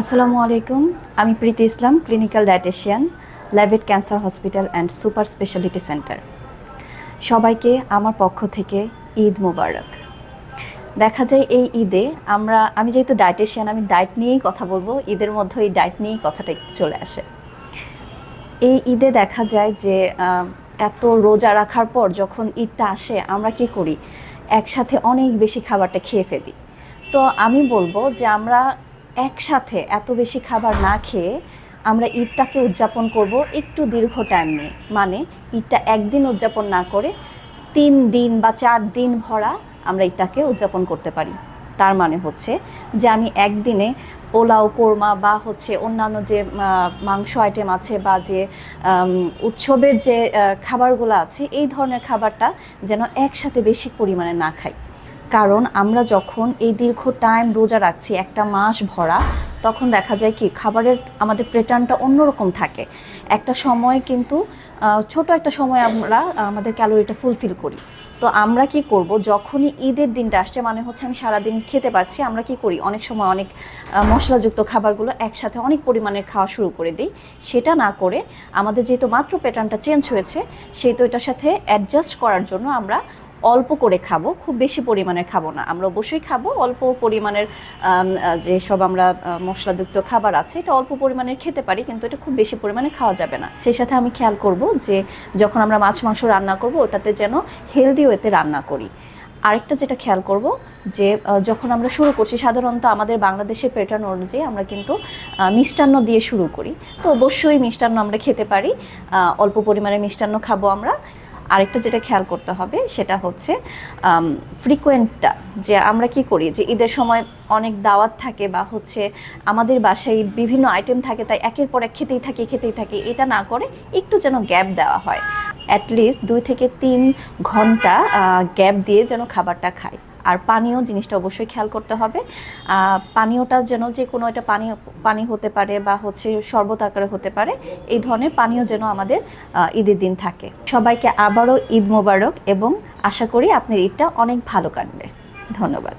আসসালামু আলাইকুম। আমি Priti Islam clinical dietitian Labaid cancer hospital and super speciality centre সবাইকে আমার পক্ষ থেকে ঈদ মোবারক। দেখা যায় এই ঈদে আমরা, আমি যেহেতু ডায়েটিশিয়ান আমি ডায়েট নিয়েই কথা বলব, ঈদের মধ্যে এই ডায়েট নিয়েই কথাটা একটু চলে আসে। এই ঈদে দেখা যায় যে এত রোজা রাখার পর যখন ঈদটা আসে, আমরা কি করি? একসাথে অনেক বেশি খাবারটা খেয়ে ফেলি। তো আমি বলব যে আমরা একসাথে এত বেশি খাবার না খেয়ে আমরা ঈদটাকে উদযাপন করব একটু দীর্ঘ টাইম নিয়ে। মানে ঈদটা একদিন উদযাপন না করে তিন দিন বা চার দিন ভরা আমরা ঈদটাকে উদযাপন করতে পারি। তার মানে হচ্ছে যে আমি একদিনে পোলাও, কোরমা বা হচ্ছে অন্যান্য যে মাংস আইটেম আছে বা যে উৎসবের যে খাবারগুলো আছে, এই ধরনের খাবারটা যেন একসাথে বেশি পরিমাণে না খাই। কারণ আমরা যখন এই দীর্ঘ টাইম রোজা রাখছি, একটা মাস ভরা, তখন দেখা যায় কি, খাবারের আমাদের প্যাটার্নটা অন্যরকম থাকে। একটা সময় কিন্তু ছোট একটা সময় আমরা, আমাদের ক্যালোরিটা ফুলফিল করি। তো আমরা কি করব, যখনই ঈদের দিনটা আসছে মানে হচ্ছে আমি সারাদিন খেতে পারছি, আমরা কি করি, অনেক সময় অনেক মশলাযুক্ত খাবারগুলো একসাথে অনেক পরিমাণের খাওয়া শুরু করে দিই। সেটা না করে আমাদের যেহেতু মাত্র প্যাটার্নটা চেঞ্জ হয়েছে সেই তো এটার সাথে অ্যাডজাস্ট করার জন্য আমরা অল্প করে খাব, খুব বেশি পরিমাণে খাব না। আমরা অবশ্যই খাব, অল্প পরিমাণের যেসব আমরা মশলাযুক্ত খাবার আছে, এটা অল্প পরিমাণের খেতে পারি, কিন্তু এটা খুব বেশি পরিমাণে খাওয়া যাবে না। সেই সাথে আমি খেয়াল করব যে, যখন আমরা মাছ, মাংস রান্না করব, ওটাতে যেন হেলদি ওয়েতে রান্না করি। আরেকটা যেটা খেয়াল করব যে যখন আমরা শুরু করছি, সাধারণত আমাদের বাংলাদেশের প্যাটার্ন অনুযায়ী আমরা কিন্তু মিষ্টান্ন দিয়ে শুরু করি। তো অবশ্যই মিষ্টান্ন আমরা খেতে পারি অল্প পরিমাণে মিষ্টান্ন খাব আমরা। আরেকটা যেটা খেয়াল করতে হবে, সেটা হচ্ছে ফ্রিকোয়েন্টটা যে আমরা কি করি, যে ঈদের সময় অনেক দাওয়াত থাকে বা হচ্ছে আমাদের বাসায় বিভিন্ন আইটেম থাকে, তাই একের পর এক খেতেই থাকি খেতেই থাকি, এটা না করে একটু যেন গ্যাপ দেওয়া হয়। অ্যাটলিস্ট দুই থেকে তিন ঘণ্টা গ্যাপ দিয়ে যেন খাবারটা খাই। আর পানীয় জিনিসটা অবশ্যই খেয়াল করতে হবে। পানীয়টা যেন যে কোনো একটা পানি পানি হতে পারে বা হচ্ছে শরবত আকারে হতে পারে, এই ধরনের পানীয় যেন আমাদের ঈদের দিন থাকে। সবাইকে আবারও ঈদ মোবারক এবং আশা করি আপনার ঈদটা অনেক ভালো কাটবে। ধন্যবাদ।